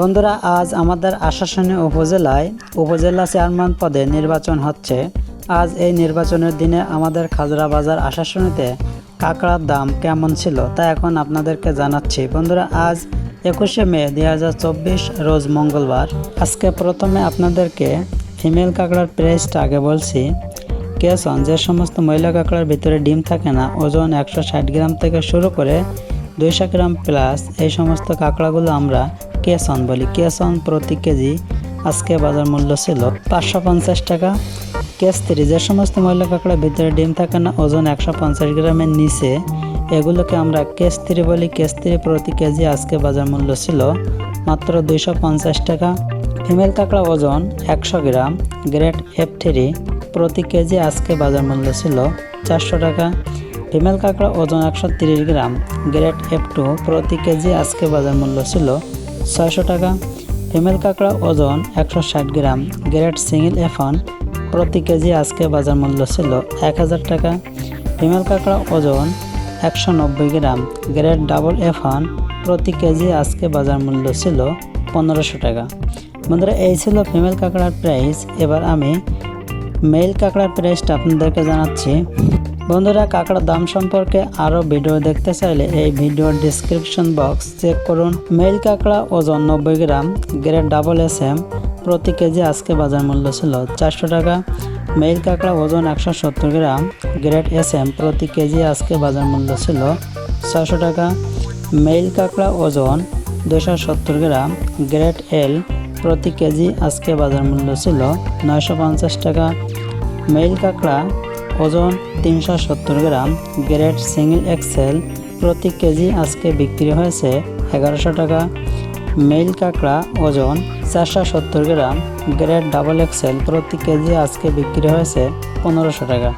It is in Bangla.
বন্ধুরা, আজ আমাদের আশাসনী উপজেলায় উপজেলা চেয়ারম্যান পদে নির্বাচন হচ্ছে। আজ এই নির্বাচনের দিনে আমাদের খাজরা বাজার আশাসনীতে কাঁকড়ার দাম কেমন ছিল তা এখন আপনাদেরকে জানাচ্ছি। বন্ধুরা, আজ একুশে মে দু হাজার চব্বিশ, রোজ মঙ্গলবার। আজকে প্রথমে আপনাদেরকে ফিমেল কাঁকড়ার প্রাইসটা আগে বলছি। কেসন যে সমস্ত মহিলা কাঁকড়ার ভিতরে ডিম থাকে না, ওজন একশো ষাট গ্রাম থেকে শুরু করে দুইশো গ্রাম প্লাস এই সমস্ত কাঁকড়াগুলো আমরা কেসন বলি। কেসন প্রতি কেজি আজকে বাজার মূল্য ছিল পাঁচশো পঞ্চাশ টাকা। কেস্ত্রি যে সমস্ত মহিলা কাঁকড়ার ভিতরে ডিম থাকে না, ওজন একশো পঞ্চাশ গ্রামের নিচে। এগুলোকে আমরা কেস্ত্রি বলি। কেস্ত্রি প্রতি কেজি আজকে বাজার মূল্য ছিল মাত্র দুইশো পঞ্চাশ টাকা। ফিমেল কাঁকড়া ওজন একশো গ্রাম, গ্রেড এফ থ্রি প্রতি কেজি আজকে বাজার মূল্য ছিল চারশো টাকা। ফিমেল কাঁকড়া ওজন একশো তিরিশ গ্রাম, গ্রেড এফ টু প্রতি কেজি আজকে বাজার মূল্য ছিল ছয়শো টাকা। ফিমেল কাঁকড়া ওজন একশো ষাট গ্রাম, গ্রেড সিঙ্গেল এফন প্রতি কেজি আজকে বাজার মূল্য ছিল এক হাজার টাকা। ফিমেল কাঁকড়া ওজন একশো নব্বই গ্রাম, গ্রেড ডাবল এফন প্রতি কেজি আজকে বাজার মূল্য ছিল পনেরোশো টাকা। বন্ধুরা, এই ছিল ফিমেল কাঁকড়ার প্রাইস এবার আমি মেল কাঁকড়ার প্রাইসটা আপনাদেরকে জানাচ্ছি। বন্ধুরা, কাঁকড়ার দাম সম্পর্কে আরও ভিডিও দেখতে চাইলে এই ভিডিওর ডিসক্রিপশন বক্স চেক করুন। মেল কাঁকড়া ওজন নব্বই gram grade double S M প্রতি কেজি আজকে বাজার মূল্য ছিল চারশো টাকা। মেল কাঁকড়া ওজন একশো সত্তর গ্রাম গ্রেড এস এম প্রতি কেজি আজকে বাজার মূল্য ছিল ছয়শো টাকা। মেল কাঁকড়া ওজন দুশো সত্তর গ্রাম গ্রেড এল প্রতি কেজি আজকে বাজার মূল্য ছিল নয়শো পঞ্চাশ টাকা। মেল কাঁকড়া ওজন তিনশো সত্তর গ্রাম, গ্রেড সিঙ্গেল এক্সেল প্রতি কেজি আজকে বিক্রি হয়েছে এগারোশো টাকা। মেল কাঁকড়া ওজন চারশো সত্তর গ্রাম, গ্রেড ডাবল এক্সেল প্রতি কেজি আজকে বিক্রি হয়েছে পনেরোশো টাকা।